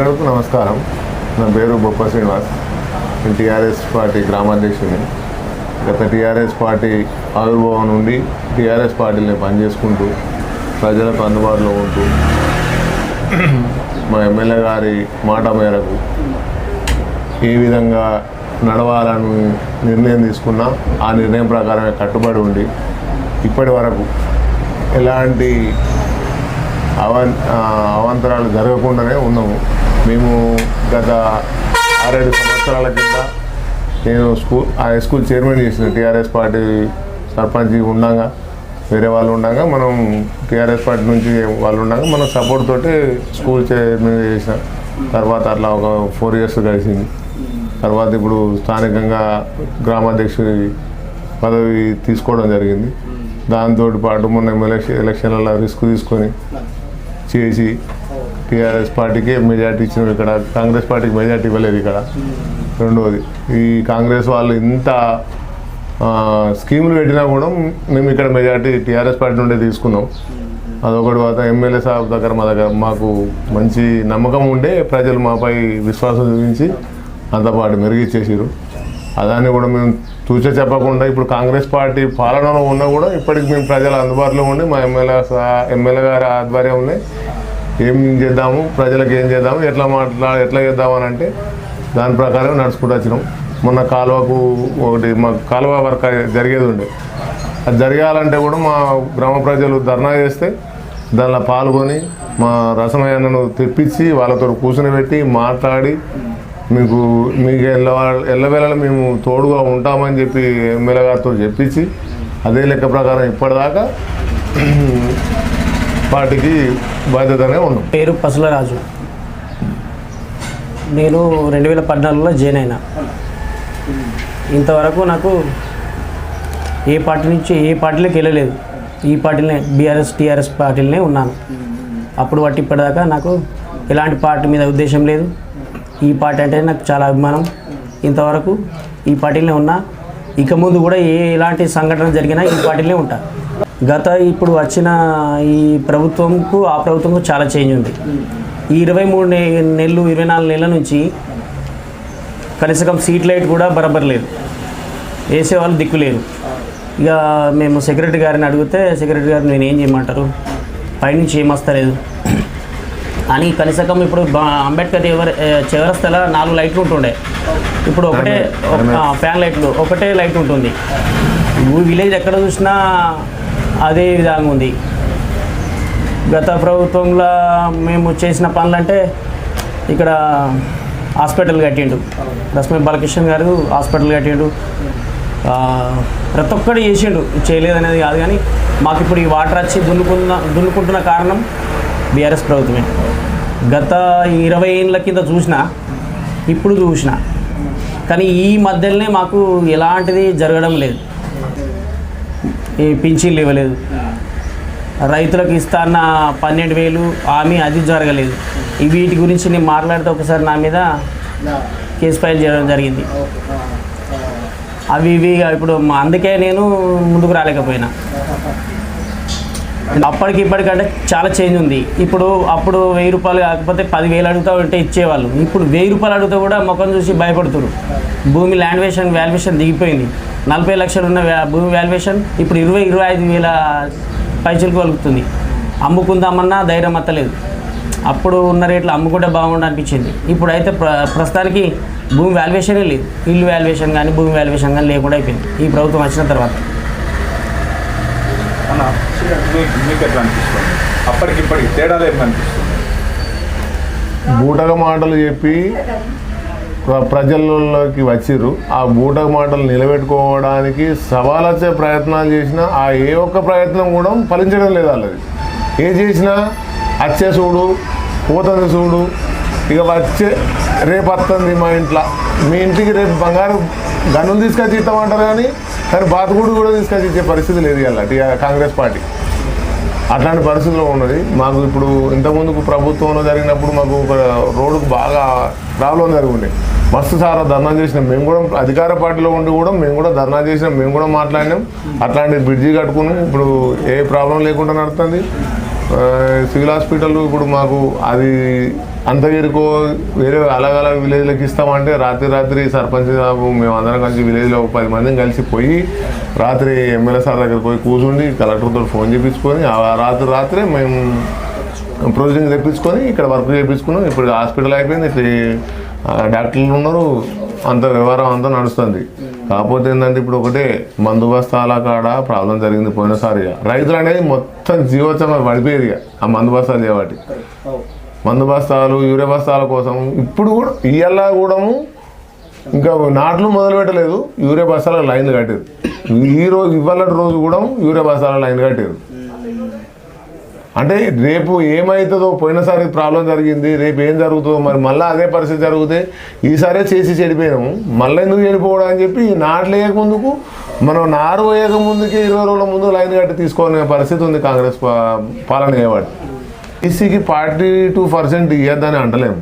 అందరికీ నమస్కారం. నా పేరు బొప్ప శ్రీనివాస్. నేను టీఆర్ఎస్ పార్టీ గ్రామాధ్యక్షుడిని. గత టీఆర్ఎస్ పార్టీ ఆవిర్భావం నుండి టీఆర్ఎస్ పార్టీని పనిచేసుకుంటూ ప్రజలకు అందుబాటులో ఉంటూ మా ఎమ్మెల్యే గారి మాట మేరకు ఏ విధంగా నడవాలని నిర్ణయం తీసుకున్నా ఆ నిర్ణయం ప్రకారమే కట్టుబడి ఉండి ఇప్పటి వరకు ఎలాంటి అవ అవంతరాలు అవాంతరాలు జరగకుండానే ఉన్నాము. మేము గత ఆరేడు సంవత్సరాల కింద నేను స్కూల్ హై స్కూల్ చైర్మన్ చేసిన టీఆర్ఎస్ పార్టీ సర్పంచ్ ఉండగా వేరే వాళ్ళు ఉండగా మనం టీఆర్ఎస్ పార్టీ నుంచి వాళ్ళు ఉండగా మనం సపోర్ట్ తోటి స్కూల్ చైర్మన్ చేసిన. తర్వాత అట్లా ఒక ఫోర్ ఇయర్స్ కలిసింది తర్వాత ఇప్పుడు స్థానికంగా గ్రామాధ్యక్షుడి పదవి తీసుకోవడం జరిగింది. దాంతో పాటు మొన్న ఎమ్మెల్యే ఎలక్షన్లలో రిస్క్ తీసుకొని చేసి టీఆర్ఎస్ పార్టీకి మెజార్టీ ఇచ్చినాం ఇక్కడ. కాంగ్రెస్ పార్టీకి మెజార్టీ ఇవ్వలేదు ఇక్కడ. రెండవది ఈ కాంగ్రెస్ వాళ్ళు ఇంత స్కీములు పెట్టినా కూడా మేము ఇక్కడ మెజార్టీ టీఆర్ఎస్ పార్టీ నుండే తీసుకున్నాం. అదొకటి తర్వాత ఎమ్మెల్యే సాహబ్ దగ్గర మా దగ్గర మాకు మంచి నమ్మకం ఉండే ప్రజలు మాపై విశ్వాసం చూపించి అంతపాటు మెరుగిచ్చేసారు అదాన్ని కూడా మేము తూచ చెప్పకుండా ఇప్పుడు కాంగ్రెస్ పార్టీ పాలనలో ఉన్నా కూడా ఇప్పటికి మేము ప్రజల అందుబాటులో ఉండి మా ఎమ్మెల్యే ఎమ్మెల్యే గారి ఆధ్వర్యంలో ఏం చేద్దాము? ప్రజలకు ఏం చేద్దాము? ఎట్లా మాట్లా ఎట్లా చేద్దాము అని అంటే దాని ప్రకారం నడుచుకుంటూ వచ్చినాం. మొన్న కాలువకు ఒకటి మా కాలువ వర్క్ జరిగేది ఉండే. అది జరగాలంటే కూడా మా గ్రామ ప్రజలు ధర్నా చేస్తే దానిలో పాల్గొని మా రసమయాన్నను తెప్పించి వాళ్ళతో కూర్చుని పెట్టి మాట్లాడి మీకు మీకు ఎల్ల ఎల్లవేళ మేము తోడుగా ఉంటామని చెప్పి ఎమ్మెల్యే గారితో చెప్పించి అదే లెక్క ప్రకారం ఇప్పటిదాకా పార్టీకి బాధ్యతనే ఉన్నాం. పేరు పసులరాజు నేను రెండు వేల పద్నాలుగులో జాయిన్ అయినా. ఇంతవరకు నాకు ఏ పార్టీ నుంచి ఏ పార్టీలోకి వెళ్ళలేదు. ఈ పార్టీలనే బీఆర్ఎస్ టీఆర్ఎస్ పార్టీలనే ఉన్నాను. అప్పుడు బట్టి ఇప్పటిదాకా నాకు ఎలాంటి పార్టీ మీద ఉద్దేశం లేదు. ఈ పార్టీ అంటే నాకు చాలా అభిమానం. ఇంతవరకు ఈ పార్టీలనే ఉన్నా. ఇక ముందు కూడా ఏ ఎలాంటి సంఘటన జరిగినా ఈ పార్టీలనే ఉంటాను గత ఇప్పుడు వచ్చిన ఈ ప్రభుత్వంకు ఆ ప్రభుత్వంకు చాలా చేంజ్ ఉంది. ఈ ఇరవై మూడు నె నెలలు ఇరవై నాలుగు నెలల నుంచి కనీసం సీట్ లైట్ కూడా బరబర్ లేదు. వేసేవాళ్ళు దిక్కు లేరు ఇక మేము సెక్రటరీ గారిని అడిగితే సెక్రటరీ గారు నేను ఏం చేయమంటారు? పైనుంచి ఏం వస్తలేదు అని కనీసం ఇప్పుడు అంబేద్కర్ ఎవరి చివరస్తల నాలుగు లైట్లు ఉంటుండే. ఇప్పుడు ఒకటే ఫ్యాన్ లైట్లు ఒకటే లైట్ ఉంటుంది. విలేజ్ ఎక్కడ చూసినా అదే విధంగా ఉంది. గత ప్రభుత్వంలో మేము చేసిన పనులంటే ఇక్కడ హాస్పిటల్ కట్టిండు. రశ్మి బాలకృష్ణ గారు హాస్పిటల్ కట్టిండు. ప్రతి ఒక్కటి చేసిండు. చేయలేదనేది కాదు కానీ మాకు ఇప్పుడు ఈ వాటర్ వచ్చి దున్నుకున్న దున్నుకుంటున్న కారణం బీఆర్ఎస్ ప్రభుత్వమే. గత ఇరవై ఏళ్ళ కింద చూసిన ఇప్పుడు చూసిన కానీ ఈ మధ్యలోనే మాకు ఎలాంటిది జరగడం లేదు. ఈ పింఛన్లు ఇవ్వలేదు. రైతులకు ఇస్తాన్న పన్నెండు వేలు హామీ అది జరగలేదు. వీటి గురించి నేను మాట్లాడితే ఒకసారి నా మీద కేసు ఫైల్ చేయడం జరిగింది. అవి ఇవి ఇప్పుడు అందుకే నేను ముందుకు రాలేకపోయినా. అప్పటికి ఇప్పటికంటే చాలా చేంజ్ ఉంది. ఇప్పుడు అప్పుడు వెయ్యి రూపాయలు కాకపోతే పదివేలు అడుగుతా ఉంటే ఇచ్చేవాళ్ళు. ఇప్పుడు వెయ్యి రూపాయలు అడిగితే కూడా ముఖం చూసి భయపడుతున్నారు భూమి ల్యాండ్ వేషన్ వాల్యుయేషన్ దిగిపోయింది. నలభై లక్షలు ఉన్న భూమి వాల్యుయేషన్ ఇప్పుడు ఇరవై ఇరవై ఐదు వేల పైసలకు కలుగుతుంది. అమ్ముకుందామన్నా ధైర్యం అత్తలేదు. అప్పుడు ఉన్న రేట్లు అమ్ముకుంటే బాగుండు అనిపించింది. ఇప్పుడు అయితే ప్ర ప్రస్తుతానికి భూమి వాల్యుయేషనే లేదు. ఇల్లు వాల్యుయేషన్ కానీ భూమి వాల్యుయేషన్ కానీ లేకుండా అయిపోయింది. ఈ ప్రభుత్వం వచ్చిన తర్వాత. అన్న మీకు మీకు ఎట్లా అనిపిస్తుంది? అప్పటికి ఏమి అనిపిస్తుంది. బూటక మాటలు చెప్పి ప్రజల్లోకి వచ్చిర్రు. ఆ బూటక మాటలు నిలబెట్టుకోవడానికి సవాలొచ్చే ప్రయత్నాలు చేసినా ఆ ఏ ఒక్క ప్రయత్నం కూడా ఫలించడం లేదు వాళ్ళది. ఏ చేసినా వచ్చే చూడు పోతుంది చూడు ఇక వచ్చే రేపు వస్తుంది మా ఇంట్లో. మీ ఇంటికి రేపు బంగారు గనులు తీసుకొచ్చి ఇస్తామంటారు కానీ కానీ బాతుకుడు కూడా తీసుకొచ్చి ఇచ్చే పరిస్థితి లేదు ఇలా కాంగ్రెస్ పార్టీ. అట్లాంటి పరిస్థితిలో ఉన్నది. మాకు ఇప్పుడు ఇంతకుముందుకు ప్రభుత్వంలో జరిగినప్పుడు మాకు ఒక రోడ్డుకు బాగా ప్రాబ్లం జరిగింది. మస్తు సారా ధర్నా చేసినాం. మేము కూడా అధికార పార్టీలో ఉండి కూడా మేము కూడా ధర్నా చేసినాం. మేము కూడా మాట్లాడినాం. అట్లాంటి బ్రిడ్జి కట్టుకుని ఇప్పుడు ఏ ప్రాబ్లం లేకుండా నడుస్తుంది. సివిల్ హాస్పిటల్ ఇప్పుడు మాకు అది అంతగిరికో వేరే అలాగల అలగ్ విలేజ్లకు ఇస్తామంటే రాత్రి రాత్రి సర్పంచ్ సాబు మేము అందరం కలిసి విలేజ్లో ఒక పది మందిని కలిసి పోయి రాత్రి ఎమ్మెల్యే సార్ దగ్గర పోయి కూర్చుండి కలెక్టర్తో ఫోన్ చేయించుకొని ఆ రాత్రి రాత్రే మేము ప్రొసీజింగ్ తెప్పించుకొని ఇక్కడ వర్క్ చేయించుకున్నాం ఇప్పుడు హాస్పిటల్ అయిపోయింది. ఇప్పుడు డాక్టర్లు ఉన్నారు. అంత వ్యవహారం అంతా నడుస్తుంది. కాకపోతే ఏంటంటే ఇప్పుడు ఒకటే మందు బస్తాల కాడ ప్రాబ్లం జరిగింది పోయినసారిగా. రైతులు అనేది మొత్తం జీవోత్సవం పడిపోయేది ఇక. ఆ మందు బస్తాలు చేయబట్టి మందు బస్తాలు యూరియా బస్తాల కోసం ఇప్పుడు కూడా ఇయ్యాల కూడాము ఇంకా నాట్లు మొదలు పెట్టలేదు. యూరియా బస్తాల లైన్ కట్టేది. ఈ రోజు ఇవాళ రోజు కూడా యూరియా బస్తాల లైన్ కట్టేది. అంటే రేపు ఏమవుతుందో పోయినసారి ప్రాబ్లం జరిగింది రేపు ఏం జరుగుతుందో మరి మళ్ళీ అదే పరిస్థితి జరిగితే ఈసారే చేసి చెడిపోయాము మళ్ళీ ఎందుకు చెడిపోవడం అని చెప్పి నాట్లు వేయక ముందుకు మనం నారు వేయక ముందుకి ఇరవై రోజుల ముందు లైన్ కట్టి తీసుకోవాలనే పరిస్థితి ఉంది కాంగ్రెస్ పాలన చేయబట్టి ఈసీకి ఫార్టీ టూ పర్సెంట్ ఇవ్వద్దని అంటలేము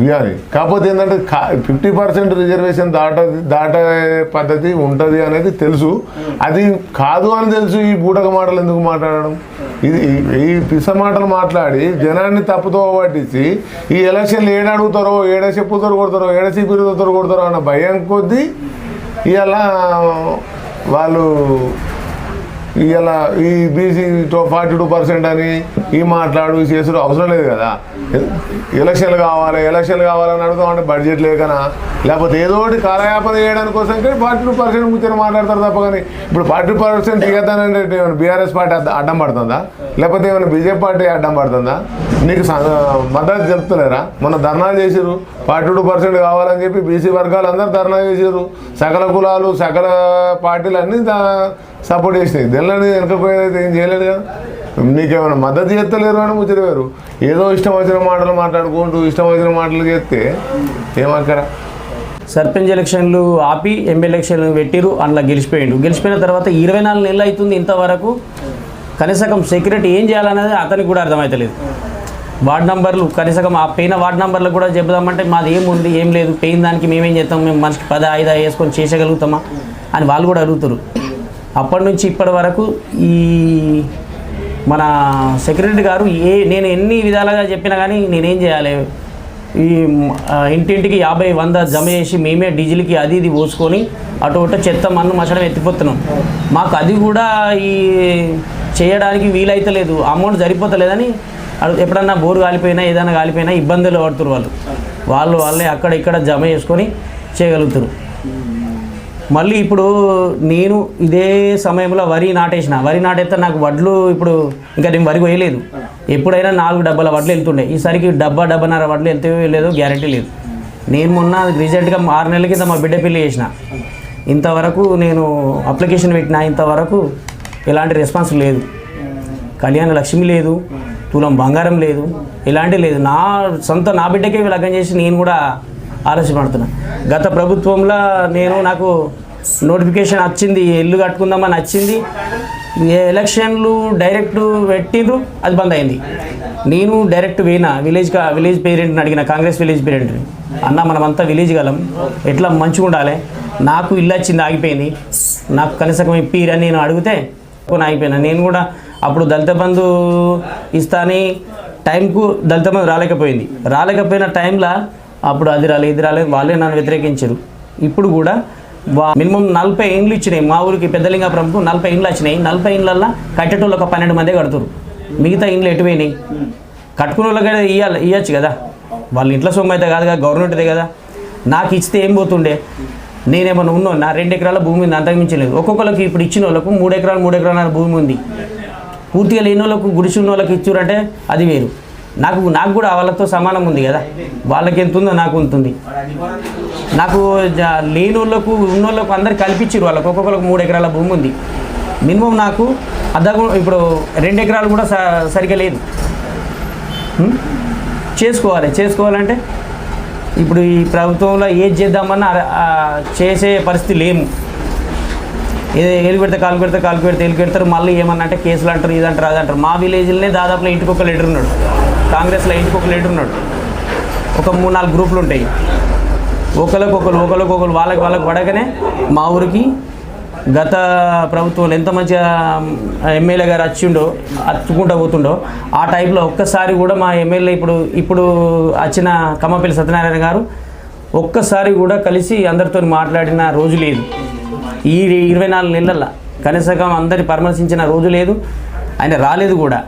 ఇవ్వాలి కాకపోతే ఏంటంటే ఫిఫ్టీ పర్సెంట్ రిజర్వేషన్ దాట దాటే పద్ధతి ఉంటుంది అనేది తెలుసు. అది కాదు అని తెలుసు ఈ బూటక మాటలు ఎందుకు మాట్లాడడం? ఇది ఈ- పిస మాటలు మాట్లాడి జనాన్ని తప్పుతో పట్టించి ఈ ఎలక్షన్లు ఏడ అడుగుతారో ఏడ చెప్పుతారు కొడతారో ఏడ సిపిరితో కొడతారో అన్న భయం కొద్దీ ఇలా వాళ్ళు ఇలా ఈ బీసీ ఫార్టీ టూ పర్సెంట్ అని ఈ మాట్లాడు ఈ చేసుడు అవసరం లేదు కదా. ఎలక్షన్లు కావాలి ఎలక్షన్లు కావాలని అడుగుతాం అంటే బడ్జెట్ లేకనా? లేకపోతే ఏదో ఒకటి కాలయాపన చేయడానికి కోసం కానీ ఫార్టీ టూ పర్సెంట్ కూర్చొని మాట్లాడతారు తప్ప కానీ ఇప్పుడు ఫార్టీ పర్సెంట్ తీయద్దానంటే ఏమైనా బీఆర్ఎస్ పార్టీ అడ్డం పడుతుందా? లేకపోతే ఏమైనా బీజేపీ పార్టీ అడ్డం పడుతుందా? నీకు మద్దతు చెప్తలేరా? మొన్న ధర్నాలు చేసిరు ఫార్టీ టూ పర్సెంట్ కావాలని చెప్పి బీసీ వర్గాలు అందరూ ధర్నా చేసిరు సకల కులాలు సకల పార్టీలు అన్నీ దా- సపోర్ట్ చేసినాయి. దీనిలో వెనకపోయేది ఏం చేయలేదు కదా. నీకేమైనా మద్దతు చేస్తలేరు అని ముచ్చటవేరు ఏదో ఇష్టం వచ్చిన మాటలు మాట్లాడుకుంటూ ఇష్టం వచ్చిన మాటలు చేస్తే ఏమక్కడ సర్పంచ్ ఎలక్షన్లు ఆపి ఎంపీ ఎలక్షన్లు పెట్టిరు అందులో గెలిచిపోయిండు. గెలిచిపోయిన తర్వాత ఇరవై నాలుగు నెలలు అవుతుంది ఇంతవరకు. కనీసం సెక్యూరిటీ ఏం చేయాలనేది అతనికి కూడా అర్థమవుతలేదు వార్డ్ నంబర్లు కనీసం ఆ పోయిన వార్డ్ నెంబర్లు కూడా చెబుదామంటే మాది ఏముంది ఏం లేదు పెయిన్ దానికి మేమేం చేస్తాం మేము మనిషికి పద ఐదా వేసుకొని చేసగలుగుతామా అని వాళ్ళు కూడా అడుగుతారు. అప్పటి నుంచి ఇప్పటి వరకు ఈ మన సెక్రటరీ గారు ఏ నేను ఎన్ని విధాలుగా చెప్పినా కానీ నేనేం చేయాలి? ఈ ఇంటింటికి యాభై వంద జమ చేసి మేమే డీజిల్కి అది ఇది పోసుకొని అటు ఇటు చెత్త మన్ను మచ్చడం ఎత్తిపోతున్నాం. మాకు అది కూడా ఈ చేయడానికి వీలైతలేదు అమౌంట్ సరిపోతలేదని ఎప్పుడన్నా బోరు కాలిపోయినా ఏదైనా కాలిపోయినా ఇబ్బందులు పడుతున్నారు వాళ్ళు. వాళ్ళు వాళ్ళే అక్కడ ఇక్కడ జమ చేసుకొని చేయగలుగుతారు మళ్ళీ ఇప్పుడు నేను ఇదే సమయంలో వరి నాటేసిన. వరి నాటేస్తే నాకు వడ్లు ఇప్పుడు ఇంకా నేను వరి కొయ్యలేదు. ఎప్పుడైనా నాలుగు డబ్బాల వడ్లు వెళ్తుండే. ఈసారికి డబ్బా డబ్బన్నర వడ్లు వెళ్తే లేదో గ్యారంటీ లేదు. నేను మొన్న రీసెంట్గా ఆరు నెలల కింద మా బిడ్డ పెళ్ళి చేసిన. ఇంతవరకు నేను అప్లికేషన్ పెట్టిన ఇంతవరకు ఎలాంటి రెస్పాన్స్ లేదు. కళ్యాణ లక్ష్మి లేదు తులం బంగారం లేదు ఇలాంటి లేదు. నా సొంత నా బిడ్డకే లగ్గం చేసి నేను కూడా ఆలోచపడుతున్నా గత ప్రభుత్వంలో నేను నాకు నోటిఫికేషన్ వచ్చింది ఇల్లు కట్టుకుందామని వచ్చింది. ఎలక్షన్లు డైరెక్ట్ పెట్టిండ్రు అది బంద్ అయింది. నేను డైరెక్ట్ పోయినా విలేజ్ కా విలేజ్ పేరెంట్ని అడిగిన కాంగ్రెస్ విలేజ్ పేరెంట్ని. అన్న మనమంతా విలేజ్ గలం ఎట్లా మంచిగా ఉండాలి? నాకు ఇల్లు వచ్చింది ఆగిపోయింది. నాకు కనీసం ఇప్పిరని నేను అడిగితే కొన్ని ఆగిపోయినా. నేను కూడా అప్పుడు దళిత బంధు ఇస్తాని టైంకు దళిత బంధు రాలేకపోయింది. రాలేకపోయిన టైంలో అప్పుడు అది రాలేదు ఇది రాలేదు వాళ్ళే నన్ను వ్యతిరేకించారు ఇప్పుడు కూడా మినిమం నలభై ఇండ్లు ఇచ్చినాయి. మా ఊరికి పెద్దలింగాపురంకు నలభై ఇండ్లు వచ్చినాయి. నలభై ఇండ్లల్లో కట్టేటోళ్ళు ఒక పన్నెండు మందే కడుతురు మిగతా ఇండ్లు ఎటుపోయినాయి కట్టుకున్న వాళ్ళకి ఇవ్వాలి ఇవ్వచ్చు కదా. వాళ్ళ ఇంట్లో సొమ్ము అయితే కాదు కదా గవర్నమెంట్దే కదా. నాకు ఇస్తే ఏం పోతుండే? నేనేమన్నా ఉన్నా నా రెండు ఎకరాల భూమి ఉంది అంతకు లేదు. ఒక్కొక్కరికి ఇప్పుడు ఇచ్చిన వాళ్ళకు మూడు ఎకరాలు మూడు ఎకరాల భూమి ఉంది. పూర్తిగా లేని వాళ్ళకు గుడిసి ఉన్న వాళ్ళకి ఇచ్చారంటే అది వేరు. నాకు నాకు కూడా వాళ్ళతో సమానం ఉంది కదా. వాళ్ళకి ఎంత ఉందో నాకు ఉంటుంది నాకు లేని వాళ్ళకు ఉన్న వాళ్ళకు అందరు కల్పించారు వాళ్ళకి. ఒక్కొక్కరికి మూడు ఎకరాల భూమి ఉంది. మినిమం నాకు అద్దకు ఇప్పుడు రెండు ఎకరాలు కూడా స- లేదు. చేసుకోవాలి. చేసుకోవాలంటే ఇప్పుడు ఈ ప్రభుత్వంలో ఏది చేద్దామన్నా చేసే పరిస్థితి లేము. ఏదో ఏలు పెడితే కాలు పెడితే కాలు పెడితే ఏలు పెడతారు. మళ్ళీ ఏమన్నా అంటే కేసులు అంటారు ఇది అంటారు అది అంటారు మా విలేజ్లోనే దాదాపులో ఇంటికి ఒక లీడర్ ఉన్నాడు. కాంగ్రెస్లో ఇంటికి ఒక లీడర్ ఉన్నాడు? ఒక మూడు నాలుగు గ్రూపులు ఉంటాయి. ఒకరికి ఒకరు ఒకరికి ఒకరు వాళ్ళకి వాళ్ళకి పడగానే మా ఊరికి గత ప్రభుత్వంలో ఎంత మంచిగా ఎమ్మెల్యే గారు వచ్చిండో అచ్చుకుంటూ పోతుండో ఆ టైంలో ఒక్కసారి కూడా మా ఎమ్మెల్యే ఇప్పుడు ఇప్పుడు వచ్చిన కమ్మపల్లి సత్యనారాయణ గారు ఒక్కసారి కూడా కలిసి అందరితో మాట్లాడిన రోజు లేదు. ఈ ఇరవై నాలుగు నెలల కనీసం అందరి పరామర్శించిన రోజు లేదు. ఆయన రాలేదు కూడా.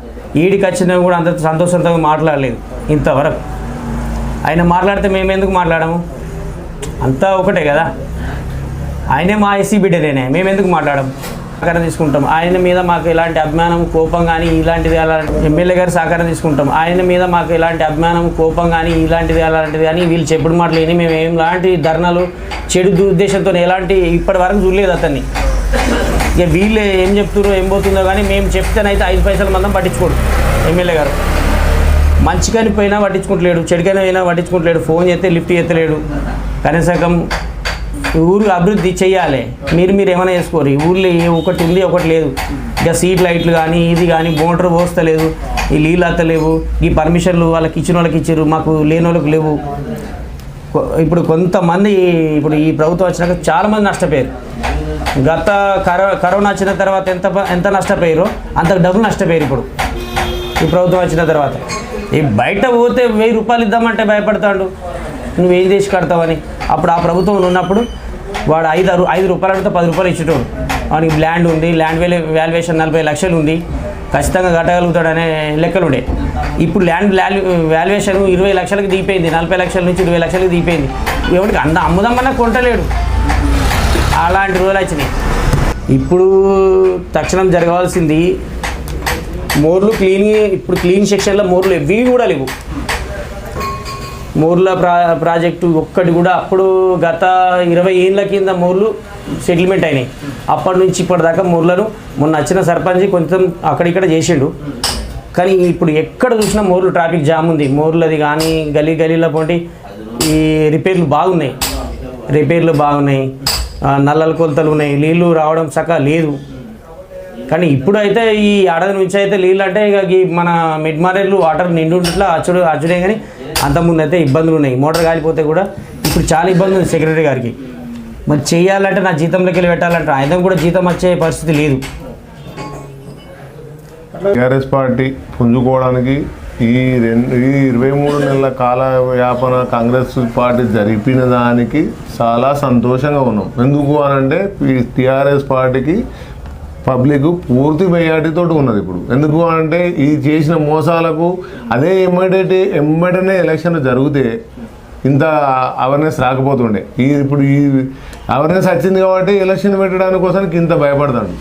ఈడికి వచ్చినా కూడా అంత సంతోషంతో మాట్లాడలేదు ఇంతవరకు. ఆయన మాట్లాడితే మేము ఎందుకు మాట్లాడము? అంతా ఒకటే కదా. ఆయనే మా ఎస్సీ బిడ్డలేనే మేము ఎందుకు మాట్లాడము? సహకారం తీసుకుంటాం. ఆయన మీద మాకు ఎలాంటి అభిమానం కోపం కానీ ఇలాంటిది అలాంటి ఎమ్మెల్యే గారు సహకారం తీసుకుంటాం. ఆయన మీద మాకు ఎలాంటి అభిమానం కోపం కానీ ఇలాంటిది అలాంటిది కానీ వీళ్ళు చెప్పుడు మాటలు విని మేము ఏం లాంటి ధర్నాలు చెడు దురుద్దేశంతో ఎలాంటి ఇప్పటి వరకు చూడలేదు అతన్ని. ఇక వీళ్ళు ఏం చెప్తారో ఏం పోతుందో కానీ మేము చెప్తేనైతే ఐదు పైసలు మందం పట్టించుకోడు ఎమ్మెల్యే గారు. మంచికని పోయినా పట్టించుకుంటలేడు చెడుకని పోయినా పట్టించుకుంటలేడు ఫోన్ చేస్తే లిఫ్ట్ చేస్తలేడు. కనీసం ఊరు అభివృద్ధి చేయాలి. మీరు మీరు ఏమైనా చేసుకోరు. ఈ ఒకటి ఉంది ఒకటి లేదు. ఇక సీట్ లైట్లు కానీ ఇది కానీ మోటార్ పోస్తలేదు. ఈ నీళ్ళు అత్తలేవు. ఈ పర్మిషన్లు వాళ్ళకి ఇచ్చిన వాళ్ళకి ఇచ్చారు మాకు లేని వాళ్ళకి లేవు. ఇప్పుడు కొంతమంది ఇప్పుడు ఈ ప్రభుత్వం వచ్చినాక చాలామంది నష్టపోయారు. గత కరో కరోనా వచ్చిన తర్వాత ఎంత ఎంత నష్టపోయారో అంత డబ్బులు నష్టపోయారు ఇప్పుడు. ఈ ప్రభుత్వం వచ్చిన తర్వాత. ఈ బయట పోతే వెయ్యి రూపాయలు ఇద్దామంటే భయపడతాడు. నువ్వేం చేసి కడతావని. అప్పుడు ఆ ప్రభుత్వం ఉన్నప్పుడు వాడు ఐదు ఐదు రూపాయలు అడిగితే పది రూపాయలు ఇచ్చేటోడు. వానికి ల్యాండ్ ఉంది ల్యాండ్ వాల్యూ వాల్యుయేషన్ నలభై లక్షలు ఉంది. ఖచ్చితంగా కట్టగలుగుతాడనే లెక్కలు ఉండే. ఇప్పుడు ల్యాండ్ వాల్యూ వాల్యుయేషన్ ఇరవై లక్షలకు దిగిపోయింది నలభై లక్షల నుంచి ఇరవై లక్షలకు దిగిపోయింది. ఎవరికి? అంద అమ్ముదామన్నా కొంటలేడు. అలాంటి రోజులు వచ్చినాయి. ఇప్పుడు తక్షణం జరగవలసింది మోర్లు క్లీన్ ఇప్పుడు క్లీన్ సెక్షన్లో మోర్లు ఎవ్వి కూడా లేవు. మోర్ల ప్రా ప్రాజెక్టు ఒక్కటి కూడా అప్పుడు గత ఇరవై ఏళ్ళ కింద మోర్లు సెటిల్మెంట్ అయినాయి. అప్పటి నుంచి ఇప్పటిదాకా మోర్లను మొన్న వచ్చిన సర్పంచ్ కొంచెం అక్కడిక్కడ చేసిండు. కానీ ఇప్పుడు ఎక్కడ చూసినా మోర్లు ట్రాఫిక్ జామ్ ఉంది. మోర్లది కానీ గలీ గలీల పోటీ ఈ రిపేర్లు బాగున్నాయి. రిపేర్లు బాగున్నాయి. నల్లల కొలతలు ఉన్నాయి. నీళ్ళు రావడం సక లేదు. కానీ ఇప్పుడైతే ఈ అడవి నుంచి అయితే నీళ్ళు అంటే ఇక మన మిడ్ మారేళ్ళు వాటర్ నిండు అచ్చుడు అచ్చుడే కానీ అంతకుముందు అయితే ఇబ్బందులు ఉన్నాయి. మోటార్ కాలిపోతే కూడా ఇప్పుడు చాలా ఇబ్బంది ఉంది సెక్రటరీ గారికి. మరి చేయాలంటే నా జీతంలోకి వెళ్ళి పెట్టాలంటే ఆయన కూడా జీతం వచ్చే పరిస్థితి లేదు. టీఆర్ఎస్ పార్టీ పుంజుకోవడానికి ఈ రెండు ఈ ఇరవై మూడు నెలల కాల వ్యాపన కాంగ్రెస్ పార్టీ జరిపిన దానికి చాలా సంతోషంగా ఉన్నాం. ఎందుకు అనంటే ఈ టీఆర్ఎస్ పార్టీకి పబ్లిక్ పూర్తి మెజార్టీతో ఉన్నది ఇప్పుడు. ఎందుకు అంటే ఈ చేసిన మోసాలకు అదే ఎమ్మడేటి ఎమ్మటనే ఎలక్షన్ జరిగితే ఇంత అవేర్నెస్ రాకపోతుండే. ఈ ఇప్పుడు ఈ అవేర్నెస్ వచ్చింది కాబట్టి ఎలక్షన్ పెట్టడానికి కోసం ఇంత భయపడతాడు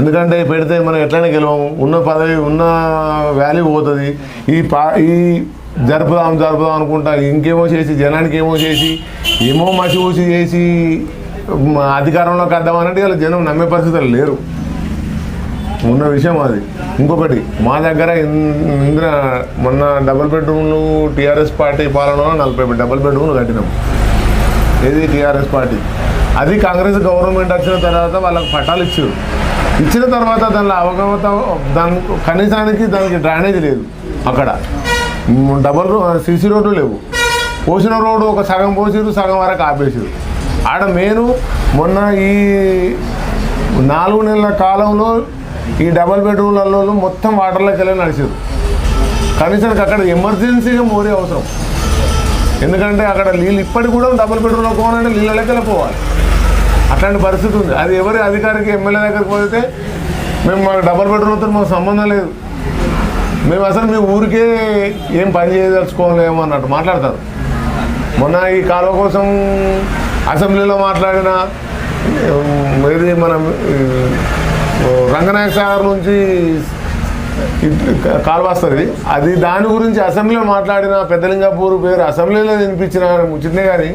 ఎందుకంటే పెడితే మనం ఎట్లయినా గెలవము. ఉన్న పదవి ఉన్న వాల్యూ పోతుంది. ఈ పా ఈ జరుపుదాం జరుపుదాం అనుకుంటా ఇంకేమో చేసి జనానికి ఏమో చేసి ఏమో మసి ఊసి చేసి అధికారంలోకి వద్దామనంటే ఇలా జనం నమ్మే పరిస్థితులు లేరు. ఉన్న విషయం అది. ఇంకొకటి మా దగ్గర ఇన్- ఇంద్ర మొన్న డబుల్ బెడ్రూమ్లు టీఆర్ఎస్ పార్టీ పాలనలో నలభై డబుల్ బెడ్రూమ్లు కట్టినాం. ఏది టీఆర్ఎస్ పార్టీ? అది కాంగ్రెస్ గవర్నమెంట్ వచ్చిన తర్వాత వాళ్ళకి పట్టాలు ఇచ్చారు. ఇచ్చిన తర్వాత దానిలో అవగమత దాని కనీసానికి దానికి డ్రైనేజ్ లేదు అక్కడ. డబల్ రో రోడ్లు లేవు. పోసిన రోడ్డు ఒక సగం పోసిరు సగం వరకు ఆపేసారు ఆడ మెయిన్ మొన్న ఈ నాలుగు నెలల కాలంలో ఈ డబల్ బెడ్రూమ్లలో మొత్తం వాటర్లోకి వెళ్ళి నడిచారు. కనీసానికి అక్కడ ఎమర్జెన్సీగా మోరీ అవసరం. ఎందుకంటే అక్కడ నీళ్ళు ఇప్పటికి కూడా డబుల్ బెడ్రూమ్లో పోవాలంటే నీళ్ళలోకి వెళ్ళిపోవాలి అట్లాంటి పరిస్థితి ఉంది. అది ఎవరి అధికారికి ఎమ్మెల్యే దగ్గరికి పోతే మేము మాకు డబుల్ బెడ్రూమ్తో మాకు సంబంధం లేదు. మేము అసలు మీ ఊరికే ఏం పని చేయదలుచుకోలేము అన్నట్టు మాట్లాడతారు. మొన్న ఈ కాలువ కోసం అసెంబ్లీలో మాట్లాడిన ఇది ఏది మనం రంగనాయక సాగర్ నుంచి కాలువస్తుంది వస్తుంది అది దాని గురించి అసెంబ్లీలో మాట్లాడిన పెద్దలింగాపూర్ పేరు అసెంబ్లీలో వినిపించిన ముచ్చటే కానీ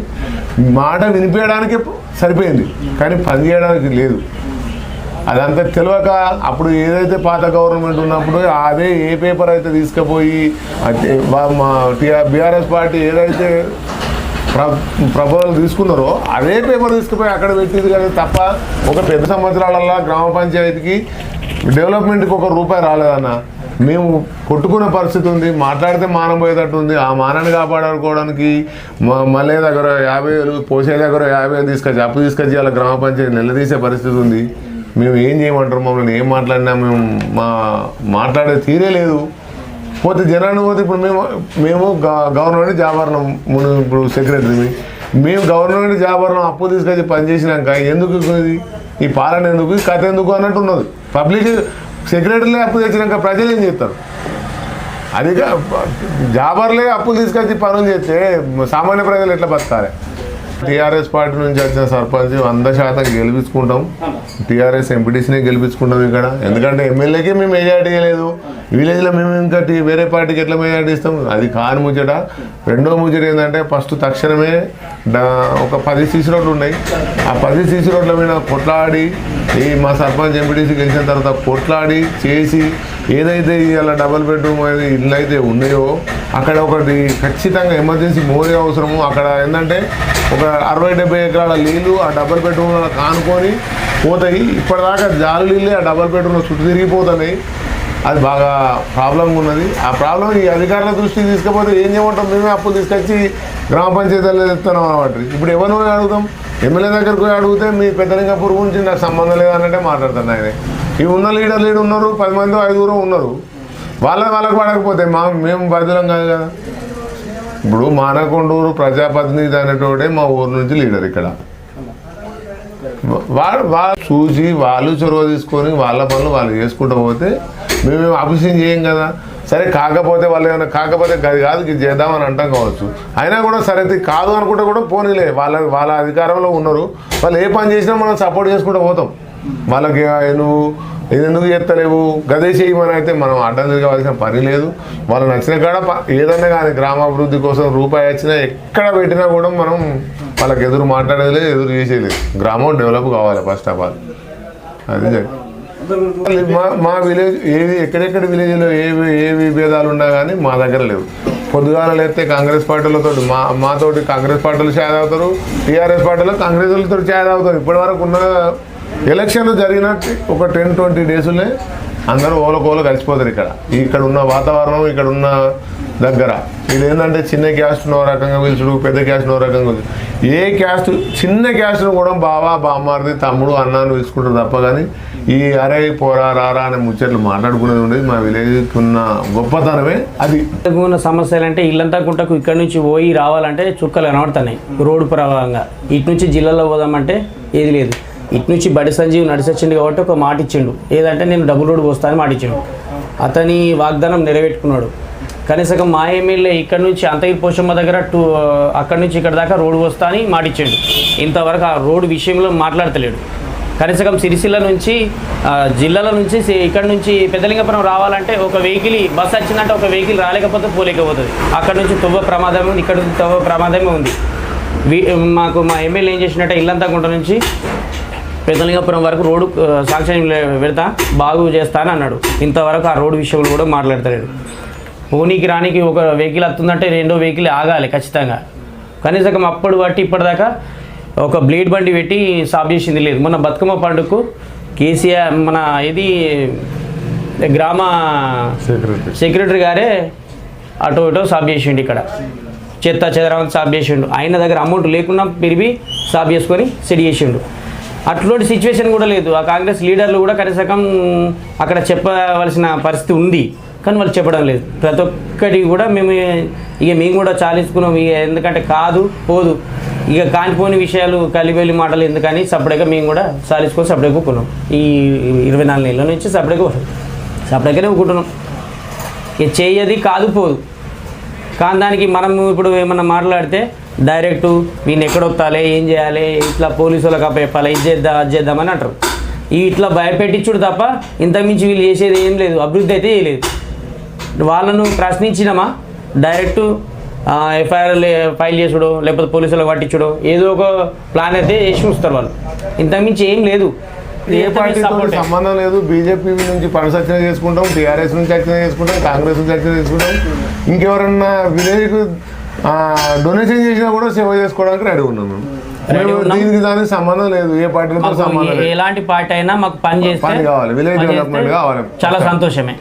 మాట వినిపించడానికి సరిపోయింది. కానీ పని చేయడానికి లేదు. అదంతా తెలియక అప్పుడు ఏదైతే పాత గవర్నమెంట్ ఉన్నప్పుడు అదే ఏ పేపర్ అయితే తీసుకుపోయి మా టీఆర్ బీఆర్ఎస్ పార్టీ ఏదైతే ప్ర తీసుకున్నారో అదే పేపర్ తీసుకుపోయి అక్కడ పెట్టింది కానీ తప్ప ఒక పెద్ద సంవత్సరాలల్లో గ్రామ పంచాయతీకి డెవలప్మెంట్కి ఒక రూపాయి రాలేదన్న. మేము కొట్టుకున్న పరిస్థితి ఉంది మాట్లాడితే మానం పోయేటట్టు ఉంది. ఆ మానాన్ని కాపాడుకోవడానికి మళ్ళీ దగ్గర యాభై వేలు పోసే దగ్గర యాభై వేలు తీసుకొచ్చి అప్పు తీసుకొచ్చి అలా గ్రామ పంచాయతీ నిలదీసే పరిస్థితి ఉంది. మేము ఏం చేయమంటారు మమ్మల్ని? ఏం మాట్లాడినా మేము మా మాట్లాడే తీరే లేదు. పోతే జనాన్ని పోతే ఇప్పుడు మేము మేము గవర్నమెంట్ జాబర్లం మును ఇప్పుడు సెక్రటరీ మేము గవర్నమెంట్ జాబర్లం అప్పు తీసుకొచ్చి పనిచేసినాక ఎందుకు ఈ పాలన ఎందుకు? కథ ఎందుకు అన్నట్టు ఉన్నది. పబ్లిక్ సెక్రటరీలే అప్పు తెచ్చినాక ప్రజలు ఏం చేస్తారు? అది జాబర్లే అప్పులు తీసుకొచ్చి పనులు చేస్తే సామాన్య ప్రజలు ఎట్లా బతకాలి? టీఆర్ఎస్ పార్టీ నుంచి వచ్చిన సర్పంచ్ వంద శాతం గెలిపించుకుంటాం. టీఆర్ఎస్ ఎంపీటీసీనే గెలిపించుకుంటాం ఇక్కడ. ఎందుకంటే ఎమ్మెల్యేకి మేము మెజార్టీ లేదు విలేజ్లో మేము ఇంకా వేరే పార్టీకి ఎట్లా మెజార్టీ ఇస్తాం అది కాని ముచ్చట. రెండో ముచ్చట ఏంటంటే ఫస్ట్ తక్షణమే ఒక పది సీసీ రోడ్లు ఉన్నాయి. ఆ పది సీసీ రోడ్ల మీద కొట్లాడి ఈ మా సర్పంచ్ ఎంపీటీసీ గెలిచిన తర్వాత కొట్లాడి చేసి ఏదైతే ఇవాళ డబుల్ బెడ్రూమ్ అనేది ఇల్లు అయితే ఉన్నాయో అక్కడ ఒకటి ఖచ్చితంగా ఎమర్జెన్సీ మోరీ అవసరము. అక్కడ ఏంటంటే ఒక అరవై డెబ్బై ఎకరాల నీళ్ళు ఆ డబుల్ బెడ్రూమ్లో కానుకొని పోతాయి. ఇప్పటిదాకా జాలు నీళ్ళే ఆ డబుల్ బెడ్రూమ్లో చుట్టూ తిరిగిపోతున్నాయి. అది బాగా ప్రాబ్లం ఉన్నది. ఆ ప్రాబ్లం ఈ అధికారుల దృష్టికి తీసుకపోతే ఏం చేయమంటాం? మేమే అప్పులు తీసుకొచ్చి గ్రామ పంచాయతీలో చెప్తున్నాం అనమాట ఇప్పుడు ఎవరిని అడుగుతాం? ఎమ్మెల్యే దగ్గరకు అడిగితే మీ పెద్దలింగపూర్ గురించి నాకు సంబంధం లేదన్నట్టే మాట్లాడతాను ఆయన. ఈ ఉన్న లీడర్ లీడ్ ఉన్నారు పది మంది ఐదుగురు ఉన్నారు. వాళ్ళ వాళ్ళకు పడకపోతే మా మేము బాధ్యులం కాదు కదా. ఇప్పుడు మానకొండూరు ప్రజాప్రతినిధి అనేటోడే మా ఊరు నుంచి లీడర్ ఇక్కడ. వాళ్ళు వాళ్ళు చూసి వాళ్ళు చొరవ తీసుకొని వాళ్ళ పనులు వాళ్ళు చేసుకుంటూ పోతే మేమేం అభిషేకం చేయం కదా. సరే కాకపోతే వాళ్ళు ఏమైనా కాకపోతే అది కాదు ఇది చేద్దామని అంటాం కావచ్చు. అయినా కూడా సరే ఇది కాదు అనుకుంటే కూడా పోనీలే. వాళ్ళ వాళ్ళ అధికారంలో ఉన్నారు. వాళ్ళు ఏ పని చేసినా మనం సపోర్ట్ చేసుకుంటూ పోతాం. వాళ్ళకి నువ్వు ఇది ఎందుకు చెప్తలేవు గదే చేయమని అయితే మనం అడ్డం తిరగవలసిన పని లేదు. వాళ్ళు నచ్చిన కాడ ప- ఏదన్నా కానీ గ్రామాభివృద్ధి కోసం రూపాయి వచ్చినా ఎక్కడ పెట్టినా కూడా మనం వాళ్ళకి ఎదురు మాట్లాడేది లేదు ఎదురు చేసేది. గ్రామం డెవలప్ కావాలి ఫస్ట్ ఆఫ్ ఆల్ అది మా మా విలేజ్ ఏది ఎక్కడెక్కడ విలేజ్లో ఏవి ఏ విభేదాలు ఉన్నా కానీ మా దగ్గర లేవు. పొద్దుగాల లేస్తే కాంగ్రెస్ పార్టీలతో మా మాతోటి కాంగ్రెస్ పార్టీలు ఛాయ్ అవుతారు టీఆర్ఎస్ పార్టీలో కాంగ్రెస్ వాళ్ళతో ఛాయ్ అవుతారు ఇప్పటి వరకు ఉన్న ఎలక్షన్లు జరిగిన ఒక టెన్ ట్వంటీ డేస్లోనే అందరూ ఓలకోలు కలిసిపోతారు ఇక్కడ. ఇక్కడ ఉన్న వాతావరణం ఇక్కడ ఉన్న దగ్గర. ఇది ఏంటంటే చిన్న క్యాస్ట్ను ఓ రకంగా పిలుచుడు పెద్ద క్యాస్ట్ను ఓ రకంగా పిలుచుడు. ఏ క్యాస్ట్ చిన్న క్యాస్ట్ను కూడా బావా బామ్మారిది తమ్ముడు అన్నాను పిలుచుకుంటారు తప్ప కానీ ఈ అరే పోరా రారా అనే ముచ్చట్లు మాట్లాడుకునేది ఉండేది మా విలేజ్కి ఉన్న గొప్పతనమే అది. ఉన్న సమస్యలు అంటే ఇల్లంతా గుంటకు ఇక్కడ నుంచి పోయి రావాలంటే చుక్కలు కనబడుతున్నాయి రోడ్డు ప్రవాహంగా ఇటు నుంచి జిల్లాలో పోదామంటే ఏది లేదు. ఇటు నుంచి బడి సంజీవ్ నడిచొచ్చిండు కాబట్టి ఒక మాట ఇచ్చిండు. ఏదంటే నేను డబుల్ రోడ్ పోస్తానని మాట ఇచ్చిండు. అతని వాగ్దానం నెరవేర్చుకున్నాడు. కనీసం మా ఎమ్మెల్యే ఇక్కడ నుంచి అంతగిరి పోషమ్మ దగ్గర టూ అక్కడి నుంచి ఇక్కడ దాకా రోడ్డు వస్తా అని మాటిచ్చాడు. ఇంతవరకు ఆ రోడ్డు విషయంలో మాట్లాడతలేడు. కనీసం సిరిసిల్ల నుంచి జిల్లాల నుంచి ఇక్కడ నుంచి పెద్దలింగపురం రావాలంటే ఒక వెహికల్ బస్ వచ్చిందంటే ఒక వెహికల్ రాలేకపోతే పోలేకపోతుంది అక్కడ నుంచి తువ్వ ప్రమాదం ఉంది ఇక్కడ నుంచి తువ్వ ప్రమాదమే ఉంది. వీ- మాకు మా ఎమ్మెల్యే ఏం చేసినట్టే ఇల్లంతా గుంట నుంచి పెద్దలింగపురం వరకు రోడ్డు సాక్ష్యం శాంక్షన్ పెడతా బాగు చేస్తా అని అన్నాడు. ఇంతవరకు ఆ రోడ్డు విషయంలో కూడా మాట్లాడతలేడు. పోనీకి రానికి ఒక వెహికల్ వస్తుందంటే రెండో వెహికల్ ఆగాలి ఖచ్చితంగా. కనీసం అప్పుడు బట్టి ఇప్పటిదాకా ఒక బ్లేడ్ బండి పెట్టి సాఫ్ చేసింది లేదు. మొన్న బతుకమ్మ పండుగకు కేసీఆర్ మన ఇది గ్రామ సెక్రటరీ. గారే అటో ఇటో సాఫ్ చేసిండు ఇక్కడ. చెత్త చెదరం సాఫ్ చేసిండు. ఆయన దగ్గర అమౌంట్ లేకుండా పెరిగి సాఫ్ చేసుకొని సెట్ చేసిండు. అట్లాంటి సిచ్యువేషన్ కూడా లేదు. ఆ కాంగ్రెస్ లీడర్లు కూడా కనీసం అక్కడ చెప్పవలసిన పరిస్థితి ఉంది. కానీ వాళ్ళు చెప్పడం లేదు. ప్రతి ఒక్కటి కూడా మేము ఇక మేము కూడా చాలించుకున్నాం. ఇక ఎందుకంటే కాదు పోదు. ఇక కానిపోని విషయాలు కలివెలి మాటలు ఎందుకని సపరేట్గా మేము కూడా సాలించుకొని సపరేట్గా కొన్నాం ఈ ఇరవై నాలుగు నెలల నుంచి సపరేట్గా సపరేట్గానే ఊకుంటున్నాం ఇక చేయది కాదు పోదు. కానీ దానికి మనం ఇప్పుడు ఏమన్నా మాట్లాడితే డైరెక్ట్ వీళ్ళు ఎక్కడొత్తాలి ఏం చేయాలి ఇట్లా పోలీసు వాళ్ళకి అప్పచెప్పాలి ఇది చేద్దాం అది చేద్దామని అంటారు. ఇట్లా భయపెట్టించుడు తప్ప ఇంతకుమించి వీళ్ళు చేసేది ఏం లేదు. అభివృద్ధి అయితే చేయలేదు. వాళ్ళను ప్రశ్నించినామా? డైరెక్ట్ ఎఫ్ఐఆర్ ఫైల్ చేసుడు లేకపోతే పోలీసులకు పట్టించుడు ఏదో ఒక ప్లాన్ అయితే చేసి ఉంచుతారు వాళ్ళు. ఇంతకుమించి ఏం లేదు. ఏ పార్టీతో ఏ. సంబంధం లేదు. బీజేపీ నుంచి పని సచ్చిన చేసుకుంటాం టీఆర్ఎస్ నుంచి వచ్చిన చేసుకుంటాం కాంగ్రెస్ నుంచి వచ్చిన చేసుకుంటాం. ఇంకెవరన్నా విలేజ్కి డొనేషన్ చేసినా కూడా సేవ చేసుకోవడానికి రెడీ ఉన్నాం మేము. దీనికి దానికి సంబంధం లేదు. ఏ సంబంధం ఎలాంటి పార్టీ అయినా మాకు పని చేస్తే కావాలి, చేస్తే development కావాలి. చాలా సంతోషమే.